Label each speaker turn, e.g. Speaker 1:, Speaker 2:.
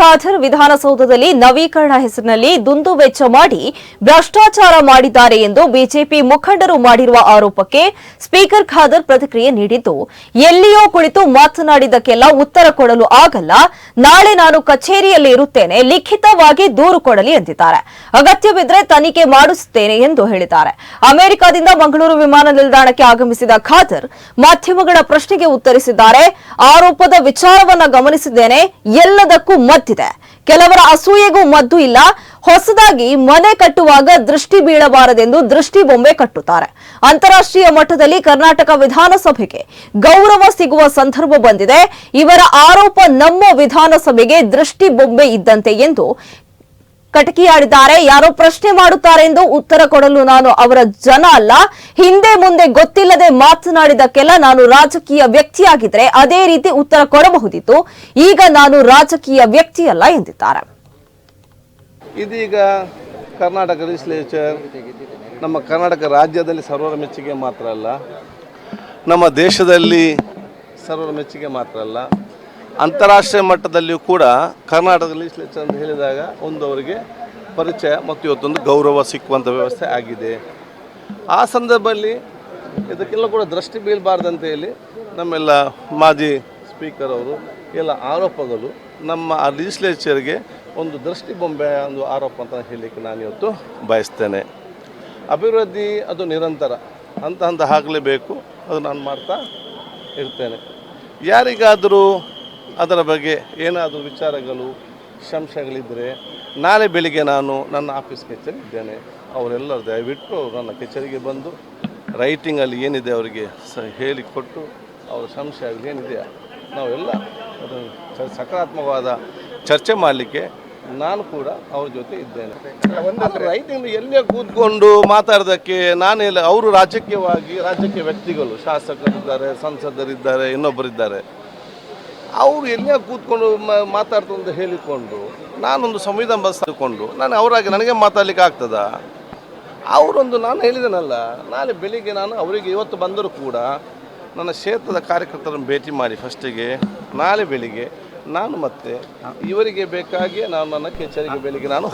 Speaker 1: ಖಾದರ್ ವಿಧಾನಸೌಧದಲ್ಲಿ ನವೀಕರಣ ಹೆಸರಿನಲ್ಲಿ ದುಂದು ವೆಚ್ಚ ಮಾಡಿ ಭ್ರಷ್ಟಾಚಾರ ಮಾಡಿದ್ದಾರೆ ಎಂದು ಬಿಜೆಪಿ ಮುಖಂಡರು ಮಾಡಿರುವ ಆರೋಪಕ್ಕೆ ಸ್ಪೀಕರ್ ಖಾದರ್ ಪ್ರತಿಕ್ರಿಯೆ ನೀಡಿದ್ದು, ಎಲ್ಲಿಯೋ ಕುಳಿತು ಮಾತನಾಡಿದ್ದಕ್ಕೆಲ್ಲ ಉತ್ತರ ಕೊಡಲು ಆಗಲ್ಲ, ನಾಳೆ ನಾನು ಕಚೇರಿಯಲ್ಲಿ ಇರುತ್ತೇನೆ, ಲಿಖಿತವಾಗಿ ದೂರು ಕೊಡಲಿ ಎಂದಿದ್ದಾರೆ. ಅಗತ್ಯವಿದ್ರೆ ತನಿಖೆ ಮಾಡಿಸುತ್ತೇನೆ ಎಂದು ಹೇಳಿದ್ದಾರೆ. ಅಮೆರಿಕದಿಂದ ಮಂಗಳೂರು ವಿಮಾನ ನಿಲ್ದಾಣಕ್ಕೆ ಆಗಮಿಸಿದ ಖಾದರ್ ಮಾಧ್ಯಮಗಳ ಪ್ರಶ್ನೆಗೆ ಉತ್ತರಿಸಿದ್ದಾರೆ, ಆರೋಪದ ವಿಚಾರವನ್ನ ಗಮನಿಸಿದ್ದೇನೆ, ಎಲ್ಲದಕ್ಕೂ ಕೆಲವರ ಅಸೂಯೆಗೂ ಮದ್ದು ಇಲ್ಲ. ಹೊಸದಾಗಿ ಮನೆ ಕಟ್ಟುವಾಗ ದೃಷ್ಟಿ ಬೀಳಬಾರದೆಂದು ದೃಷ್ಟಿ ಬೊಂಬೆ ಕಟ್ಟುತ್ತಾರೆ. ಅಂತಾರಾಷ್ಟ್ರೀಯ ಮಟ್ಟದಲ್ಲಿ ಕರ್ನಾಟಕ ವಿಧಾನಸಭೆಗೆ ಗೌರವ ಸಿಗುವ ಸಂದರ್ಭ ಬಂದಿದೆ. ಇವರ ಆರೋಪ ನಮ್ಮ ವಿಧಾನಸಭೆಗೆ ದೃಷ್ಟಿ ಬೊಂಬೆ ಇದ್ದಂತೆ ಎಂದು ಕಟಕಿಯಾಡಿದ್ದಾರೆ. ಯಾರೋ ಪ್ರಶ್ನೆ ಮಾಡುತ್ತಾರೆ ಎಂದು ಉತ್ತರ ಕೊಡಲು ನಾನು ಅವರ ಜನ ಅಲ್ಲ. ಹಿಂದೆ ಮುಂದೆ ಗೊತ್ತಿಲ್ಲದೆ ಮಾತನಾಡಿದಕ್ಕೆಲ್ಲ ನಾನು ರಾಜಕೀಯ ವ್ಯಕ್ತಿಯಾಗಿದ್ರೆ ಅದೇ ರೀತಿ ಉತ್ತರ ಕೊಡಬಹುದಿತ್ತು. ಈಗ ನಾನು ರಾಜಕೀಯ ವ್ಯಕ್ತಿಯಲ್ಲ ಎಂದಿದ್ದಾರೆ.
Speaker 2: ಇದೀಗ ಕರ್ನಾಟಕ ಲೆಜಿಸ್ಲೇಚರ್ ನಮ್ಮ ಕರ್ನಾಟಕ ರಾಜ್ಯದಲ್ಲಿ ಸರ್ವರ ಮೆಚ್ಚುಗೆ ಮಾತ್ರ ಅಲ್ಲ, ನಮ್ಮ ದೇಶದಲ್ಲಿ ಸರ್ವರ ಮೆಚ್ಚುಗೆ ಮಾತ್ರ ಅಲ್ಲ. ಅಂತಾರಾಷ್ಟ್ರೀಯ ಮಟ್ಟದಲ್ಲಿಯೂ ಕೂಡ ಕರ್ನಾಟಕ ಲೆಜಿಸ್ಲೇಚರ್ ಅಂತ ಹೇಳಿದಾಗ ಒಂದು ಅವರಿಗೆ ಪರಿಚಯ ಮತ್ತು ಇವತ್ತೊಂದು ಗೌರವ ಸಿಕ್ಕುವಂಥ ವ್ಯವಸ್ಥೆ ಆಗಿದೆ. ಆ ಸಂದರ್ಭದಲ್ಲಿ ಇದಕ್ಕೆಲ್ಲ ಕೂಡ ದೃಷ್ಟಿ ಬೀಳಬಾರ್ದಂತ ಹೇಳಿ ನಮ್ಮೆಲ್ಲ ಮಾಜಿ ಸ್ಪೀಕರ್ ಅವರು ಎಲ್ಲ ಆರೋಪಗಳು ನಮ್ಮ ಆ ಲೆಜಿಸ್ಲೇಚರ್ಗೆ ಒಂದು ದೃಷ್ಟಿ ಬೊಂಬೆ ಒಂದು ಆರೋಪ ಅಂತ ಹೇಳಲಿಕ್ಕೆ ನಾನು ಇವತ್ತು ಬಯಸ್ತೇನೆ. ಅಭಿವೃದ್ಧಿ ಅದು ನಿರಂತರ. ಹಂತ ಹಂತ ಆಗಲೇಬೇಕು ಅದು ನಾನು ಮಾಡ್ತಾ ಇರ್ತೇನೆ. ಯಾರಿಗಾದರೂ ಅದರ ಬಗ್ಗೆ ಏನಾದರೂ ವಿಚಾರಗಳು ಸಂಶಯಗಳಿದ್ದರೆ ನಾಳೆ ಬೆಳಿಗ್ಗೆ ನಾನು ನನ್ನ ಆಫೀಸ್ ಕಚೇರಿ ಇದ್ದೇನೆ ಅವರೆಲ್ಲರೂ ದಯವಿಟ್ಟು ನನ್ನ ಕಚೇರಿಗೆ ಬಂದು ರೈಟಿಂಗಲ್ಲಿ ಏನಿದೆ ಅವರಿಗೆ ಸ ಹೇಳಿಕೊಟ್ಟು ಅವರ ಸಂಶಯಗಳು ಏನಿದೆಯಾ, ನಾವೆಲ್ಲ ಅದನ್ನು ಸಕಾರಾತ್ಮಕವಾದ ಚರ್ಚೆ ಮಾಡಲಿಕ್ಕೆ ನಾನು ಕೂಡ ಅವ್ರ ಜೊತೆ ಇದ್ದೇನೆ. ರೈಟಿಂಗ್ ಎಲ್ಲೇ ಕೂತ್ಕೊಂಡು ಮಾತಾಡೋದಕ್ಕೆ ನಾನೆಲ್ಲ ಅವರು ರಾಜಕೀಯವಾಗಿ, ರಾಜಕೀಯ ವ್ಯಕ್ತಿಗಳು, ಶಾಸಕರಿದ್ದಾರೆ, ಸಂಸದರಿದ್ದಾರೆ, ಇನ್ನೊಬ್ಬರಿದ್ದಾರೆ. ಅವರು ಎಲ್ಲೇ ಕೂತ್ಕೊಂಡು ಮ- ಮಾತಾಡ್ತು ಅಂತ ಹೇಳಿಕೊಂಡು ನಾನೊಂದು ಸಂವಿಧಾನ ಬಸ್ಕೊಂಡು ನಾನು ಅವರಾಗಿ ನನಗೆ ಮಾತಾಡ್ಲಿಕ್ಕೆ ಆಗ್ತದ? ಅವರೊಂದು ನಾನು ಹೇಳಿದೆನಲ್ಲ ನಾಳೆ ಬೆಳಿಗ್ಗೆ ನಾನು ಅವರಿಗೆ ಇವತ್ತು ಬಂದರೂ ಕೂಡ ನನ್ನ ಕ್ಷೇತ್ರದ ಕಾರ್ಯಕರ್ತರನ್ನು ಭೇಟಿ ಮಾಡಿ ಫಸ್ಟಿಗೆ. ನಾಳೆ ಬೆಳಿಗ್ಗೆ ನಾನು ಮತ್ತೆ ಇವರಿಗೆ ಬೇಕಾಗಿ ನಾನು ನನ್ನ ಕಚೇರಿಗೆ ಬೆಳಿಗ್ಗೆ ನಾನು